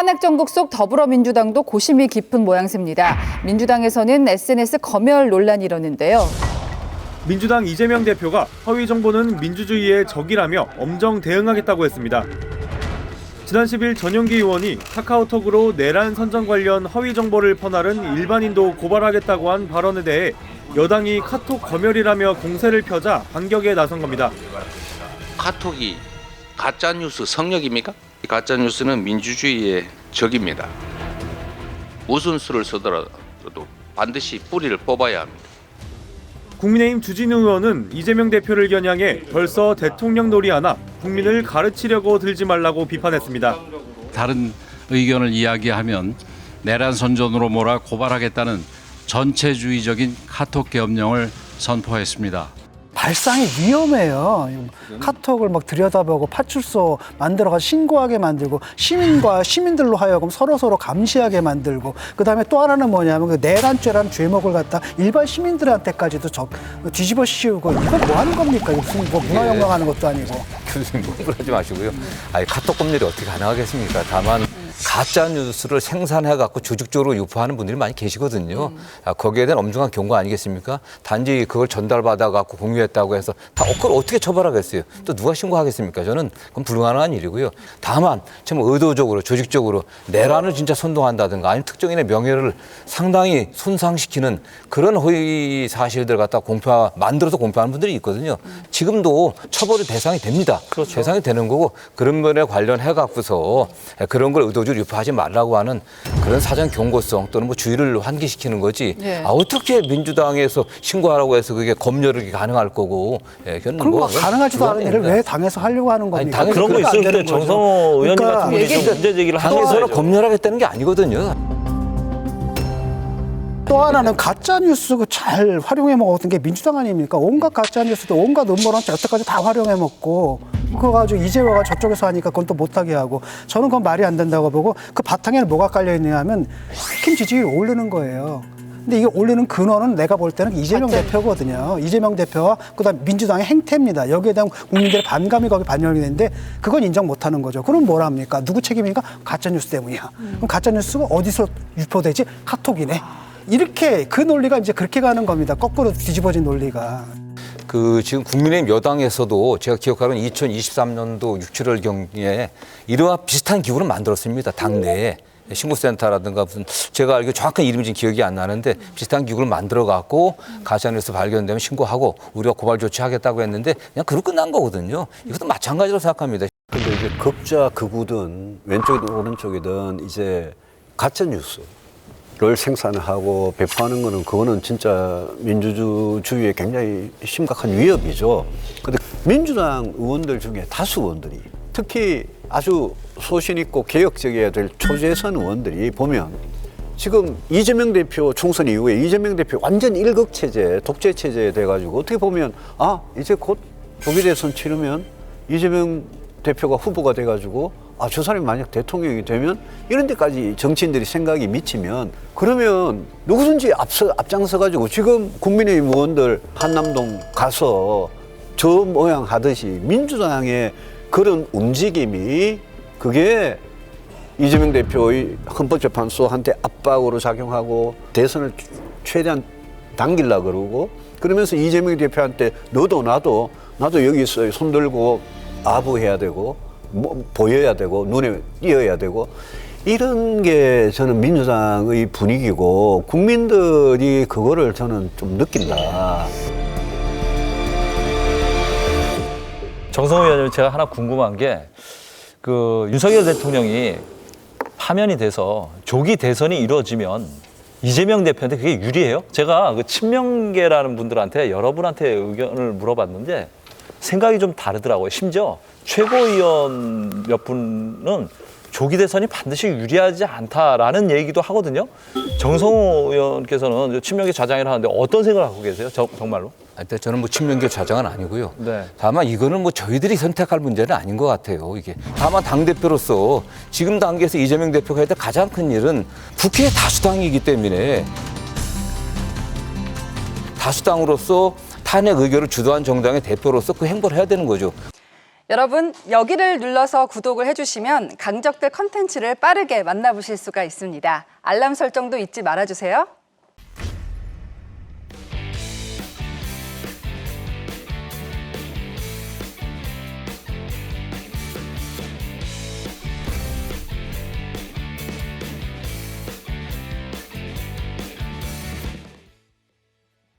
탄핵 정국 속 더불어민주당도 고심이 깊은 모양새입니다. 민주당에서는 SNS 검열 논란이 일었는데요. 민주당 이재명 대표가 허위 정보는 민주주의의 적이라며 엄정 대응하겠다고 했습니다. 지난 10일 전용기 의원이 카카오톡으로 내란 선정 관련 허위 정보를 퍼나른 일반인도 고발하겠다고 한 발언에 대해 여당이 카톡 검열이라며 공세를 펴자 반격에 나선 겁니다. 카톡이 가짜 뉴스 성역입니까? 가짜 뉴스는 민주주의의 적입니다. 무슨 수를 쓰더라도 반드시 뿌리를 뽑아야 합니다. 국민의힘 주진우 의원은 이재명 대표를 겨냥해 벌써 대통령 놀이 하나 국민을 가르치려고 들지 말라고 비판했습니다. 다른 의견을 이야기하면 내란 선전으로 몰아 고발하겠다는 전체주의적인 카톡 계엄령을 선포했습니다. 발상이 위험해요. 카톡을 막 들여다보고 파출소 만들어가지고 신고하게 만들고 시민과 시민들로 하여금 서로 서로 감시하게 만들고 그 다음에 또 하나는 뭐냐면 그 내란죄라는 죄목을 갖다 일반 시민들한테까지도 적, 뒤집어 씌우고 이거 뭐 하는 겁니까? 이거 무슨 뭐 문화혁명하는 것도 아니고. 교수님 공부하지 마시고요. 아니 카톡 검열이 어떻게 가능하겠습니까? 다만 가짜 뉴스를 생산해 갖고 조직적으로 유포하는 분들이 많이 계시거든요. 아, 거기에 대한 엄중한 경고 아니겠습니까? 단지 그걸 전달받아 갖고 공유했다고 해서 다 어, 그걸 어떻게 처벌하겠어요? 또 누가 신고하겠습니까? 저는 그건 불가능한 일이고요. 다만 참 의도적으로 조직적으로 내란을 진짜 선동한다든가 아니면 특정인의 명예를 상당히 손상시키는 그런 허위 사실들 갖다 공표 만들어서 공표하는 분들이 있거든요. 지금도 처벌의 대상이 됩니다. 대상이 되는 거고 그런 면에 관련해 갖고서 그런 걸 의도적으로 유포하지 말라고 하는 그런 사전 경고성 또는 뭐 주의를 환기시키는 거지. 네. 아 어떻게 민주당에서 신고하라고 해서 그게 검열이 가능할 거고. 예, 그건 그럼 뭐 그건 가능하지도 않은 일을. 왜 당에서 하려고 하는 겁니까? 당에서 그런 거 그러면 안 있을 때 되는 거죠. 정성호 의원님 그러니까 같은 분이 좀 문제 제기를 당에서는 하셔야죠. 검열하겠다는 게 아니거든요. 또 하나는 가짜 뉴스 그잘 활용해 먹었던 게 민주당 아닙니까? 온갖 가짜 뉴스도 온갖 음모론 여태까지 다 활용해 먹고 그거 가지고 이제 와가 저쪽에서 하니까 그건 또 못하게 하고 저는 그건 말이 안 된다고 보고 그 바탕에는 뭐가 깔려 있느냐 하면 국힘 지지율 오르는 거예요. 근데 이게 올리는 근원은 내가 볼 때는 이재명 대표거든요. 이재명 대표와 그다음 민주당의 행태입니다. 여기에 대한 국민들의 반감이 거기 반영이 되는데 그건 인정 못하는 거죠. 그럼 뭐라 합니까? 누구 책임입니까? 가짜 뉴스 때문이야. 그럼 가짜 뉴스가 어디서 유포되지? 카톡이네. 이렇게 그 논리가 이제 그렇게 가는 겁니다. 거꾸로 뒤집어진 논리가. 그 지금 국민의힘 여당에서도 제가 기억하기로는 2023년도 6, 7월 경에 이러한 비슷한 기구를 만들었습니다. 당내에. 신고센터라든가 무슨 제가 알기로 정확한 이름이 지금 기억이 안 나는데 비슷한 기구를 만들어 갖고 가짜뉴스 발견되면 신고하고 우리가 고발 조치하겠다고 했는데 그냥 그로 끝난 거거든요. 이것도 마찬가지로 생각합니다. 근데 이제 극좌 극우든 왼쪽이든 오른쪽이든 이제 가짜 뉴스 를 생산하고 배포하는 거는 그거는 진짜 민주주의에 굉장히 심각한 위협이죠. 근데 민주당 의원들 중에 다수 의원들이 특히 아주 소신 있고 개혁적이어야 될 초재선 의원들이 보면 지금 이재명 대표 총선 이후에 이재명 대표 완전 일극 체제, 독재 체제 돼가지고 어떻게 보면 아 이제 곧 조기 대선 치르면 이재명 대표가 후보가 돼 가지고 아 저 사람이 만약 대통령이 되면 이런 데까지 정치인들이 생각이 미치면 그러면 누구든지 앞서 앞장서 가지고 지금 국민의힘 의원들 한남동 가서 저 모양 하듯이 민주당의 그런 움직임이 그게 이재명 대표의 헌법재판소한테 압박으로 작용하고 대선을 최대한 당길라 그러고 그러면서 이재명 대표한테 너도 나도 나도 여기 있어요 손 들고 아부해야 되고 뭐 보여야 되고 눈에 띄어야 되고 이런 게 저는 민주당의 분위기고 국민들이 그거를 저는 좀 느낀다. 정성호 의원님 제가 하나 궁금한 게 그 윤석열 대통령이 파면이 돼서 조기 대선이 이루어지면 이재명 대표한테 그게 유리해요? 제가 그 친명계라는 분들한테 여러분한테 의견을 물어봤는데 생각이 좀 다르더라고요. 심지어 최고위원 몇 분은 조기 대선이 반드시 유리하지 않다라는 얘기도 하거든요. 정성호 의원께서는 친명계 좌장이라 하는데 어떤 생각을 갖고 계세요? 저- 정말로? 하여튼 저는 뭐 친명계 좌장은 아니고요. 네. 다만 이거는 뭐 저희들이 선택할 문제는 아닌 것 같아요. 이게 다만 당 대표로서 지금 단계에서 이재명 대표가 될 가장 큰 일은 국회 다수당이기 때문에 다수당으로서 탄핵 의결을 주도한 정당의 대표로서 그 행보를 해야 되는 거죠. 여러분 여기를 눌러서 구독을 해주시면 강적들 컨텐츠를 빠르게 만나보실 수가 있습니다. 알람 설정도 잊지 말아주세요.